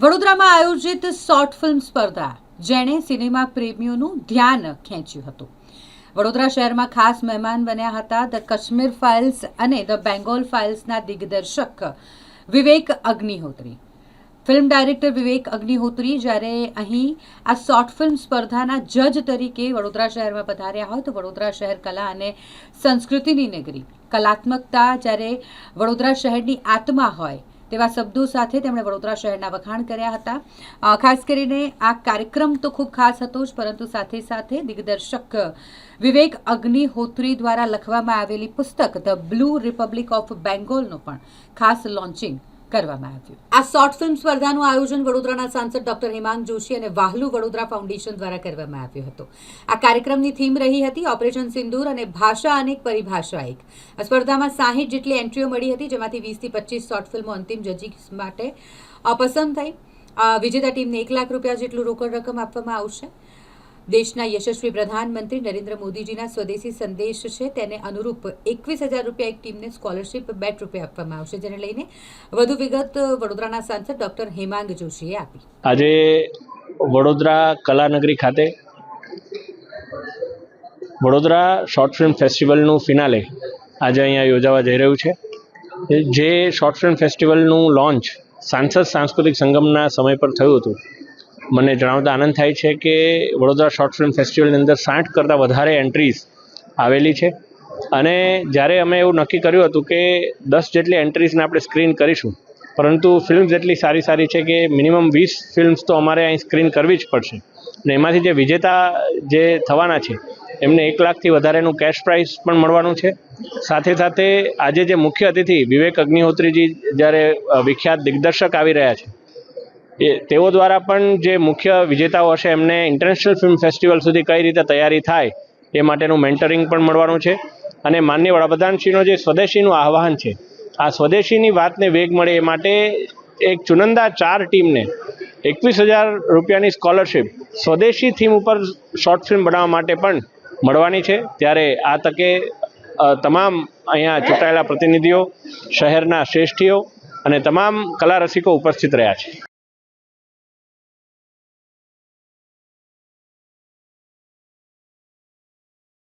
વડોદરામાં આયોજિત short film સ્પર્ધા, જેણે સિનેમા પ્રેમીઓનું ધ્યાન ખેંચ્યું હતું. વડોદરા શહેરમાં ખાસ મહેમાન બન્યા હતા ધ કાશ્મીર ફાઇલ્સ અને ધ બેંગોલ ફાઇલ્સના દિગ્દર્શક વિવેક અગ્નિહોત્રી. ફિલ્મ ડાયરેક્ટર વિવેક અગ્નિહોત્રી, જ્યારે અહીં આ શોર્ટ ફિલ્મ સ્પર્ધાના જજ તરીકે વડોદરા શહેરમાં પધાર્યા હોય તો વડોદરા શહેર કલા અને સંસ્કૃતિની નગરી. કલાત્મકતા જ્યારે વડોદરા શહેરની આત્મા હોય તેવા શબ્દો સાથે તેમણે વડોદરા શહેરના વખાણ કર્યા હતા. ખાસ કરીને આ કાર્યક્રમ તો ખૂબ ખાસ હતો જ, પરંતુ સાથે સાથે દિગ્દર્શક વિવેક અગ્નિહોત્રી દ્વારા લખવામાં આવેલી પુસ્તક ધ બ્લુ રિપબ્લિક ઓફ બેંગોલનું પણ ખાસ લોન્ચિંગ કરવામાં આવ્યું. આ શોર્ટ ફિલ્મ સ્પર્ધાનું આયોજન વડોદરાના સાંસદ ડોક્ટર હેમાંગ જોશી અને વાહલુ વડોદરા ફાઉન્ડેશન દ્વારા કરવામાં આવ્યું હતું. આ કાર્યક્રમની થીમ રહી હતી ઓપરેશન સિંદૂર અને ભાષા અનેક પરિભાષા એક. આ સ્પર્ધામાં સાહીઠ જેટલી એન્ટ્રીઓ મળી હતી, જેમાંથી વીસથી પચીસ શોર્ટ ફિલ્મો અંતિમ જજી માટે પસંદ થઈ. વિજેતા ટીમને એક લાખ રૂપિયા જેટલું રોકડ રકમ આપવામાં આવશે. દેશના યશસ્વી પ્રધાનમંત્રી નરેન્દ્ર મોદીજીના સ્વદેશી સંદેશ છે. તેને અનુરૂપ એકવીસ હજાર રૂપિયા એક ટીમને સ્કોલરશિપ બેટ રૂપે આપવામાં આવશે, જેને લઈને વધુ વિગત વડોદરાના સાંસદ ડોક્ટર હેમાંગ જોશીએ આપી. આજે વડોદરા કલાનગરી ખાતે વડોદરા શોર્ટ ફિલ્મ ફેસ્ટિવલનું ફિનાલે આજે અહીંયા યોજાવા જઈ રહ્યું છે. જે શોર્ટ ફિલ્મ ફેસ્ટિવલનું લોન્ચ સાંસદ સાંસ્કૃતિક સંગમના સમય પર થયું હતું. મને જણાવતા આનંદ થાય છે કે વડોદરા શોર્ટ ફિલ્મ ફેસ્ટિવલની અંદર સાઠ કરતાં વધારે એન્ટ્રીઝ આવેલી છે. અને જ્યારે અમે એવું નક્કી કર્યું હતું કે દસ જેટલી એન્ટ્રીઝને આપણે સ્ક્રીન કરીશું, પરંતુ ફિલ્મ જેટલી સારી સારી છે કે મિનિમમ વીસ ફિલ્મ્સ તો અમારે અહીં સ્ક્રીન કરવી જ પડશે. અને એમાંથી જે વિજેતા જે થવાના છે, એમને એક લાખથી વધારેનું કેશ પ્રાઇઝ પણ મળવાનું છે. સાથે સાથે આજે જે મુખ્ય અતિથિ વિવેક અગ્નિહોત્રીજી જ્યારે વિખ્યાત દિગ્દર્શક આવી રહ્યા છે એ તેઓ દ્વારા પણ જે મુખ્ય વિજેતાઓ હશે, એમને ઇન્ટરનેશનલ ફિલ્મ ફેસ્ટિવલ સુધી કઈ રીતે તૈયારી થાય, એ માટેનું મેન્ટરિંગ પણ મળવાનું છે. અને માન્ય વડાપ્રધાનશ્રીનો જે સ્વદેશીનું આહ્વાન છે, આ સ્વદેશીની વાતને વેગ મળે એ માટે એક ચુનંદા ચાર ટીમને એકવીસ હજાર રૂપિયાની સ્કોલરશિપ સ્વદેશી થીમ ઉપર શોર્ટ ફિલ્મ બનાવવા માટે પણ મળવાની છે. ત્યારે આ તકે તમામ અહીંયા ચૂંટાયેલા પ્રતિનિધિઓ, શહેરના શ્રેષ્ઠીઓ અને તમામ કલા રસિકો ઉપસ્થિત રહ્યા છે.